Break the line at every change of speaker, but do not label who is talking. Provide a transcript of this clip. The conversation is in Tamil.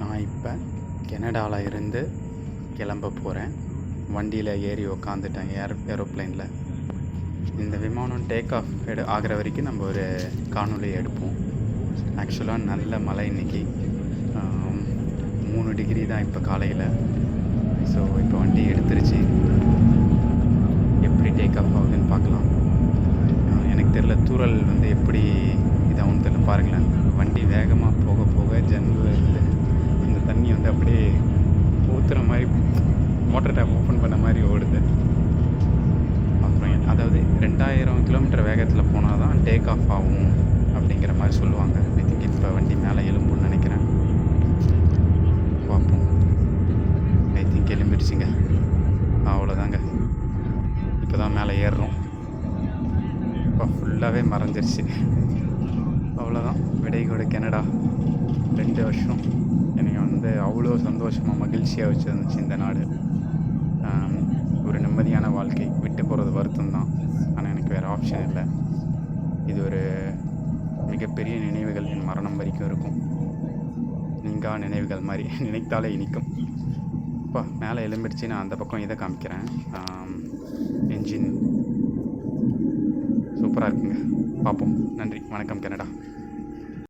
நான் இப்போ கெனடாவில் இருந்து கிளம்ப போகிறேன். வண்டியில் ஏறி உக்காந்துட்டேன் ஏர் ஏரோப்ளைனில். இந்த விமானம் டேக் ஆஃப் எடு ஆகிற வரைக்கும் நம்ம ஒரு காணொலி எடுப்போம். ஆக்சுவலாக நல்ல மழை இன்றைக்கி மூணு டிகிரி தான் இப்போ காலையில். ஸோ இப்போ வண்டி எடுத்துருச்சு. எப்படி டேக் ஆஃப் ஆகுதுன்னு பார்க்கலாம். எனக்கு தெரில தூறல் வந்து எப்படி இதாகும் தெரில. பாருங்களேன். மோட்டர் டேப் ஓப்பன் பண்ண மாதிரி ஓடுது. அப்புறம் அதாவது ரெண்டாயிரம் கிலோமீட்டர் வேகத்தில் போனால் தான் டேக் ஆஃப் ஆகும் அப்படிங்கிற மாதிரி சொல்லுவாங்க. ஐ திங்க் இப்போ வண்டி மேலே எலும்புன்னு நினைக்கிறேன். பார்ப்போம். ஐ திங்க் எலும்பிடுச்சுங்க அவ்வளோதாங்க இப்போ தான் மேலே ஏறுறோம். இப்போ ஃபுல்லாகவே மறைஞ்சிருச்சு. அவ்வளோதான் விடைகோடு கனடா ரெண்டு வருஷம். வந்து அவ்வளோ சந்தோஷமாக மகிழ்ச்சியாக வச்சுருந்துச்சு இந்த நாடு. ஒரு நிம்மதியான வாழ்க்கை. விட்டு போகிறது வருத்தம் தான் ஆனால் எனக்கு வேறு ஆப்ஷன் இல்லை. இது ஒரு மிகப்பெரிய நினைவுகள். என் மரணம் வரைக்கும் இருக்கும். நீங்கா நினைவுகள் மாதிரி. நினைத்தாலே இனிக்கும். அப்பா மேலே எலும்பிடுச்சு நான் அந்த பக்கம் இதை காமிக்கிறேன். என்ஜின் சூப்பராக இருக்குங்க. பார்ப்போம். நன்றி. வணக்கம் கனடா.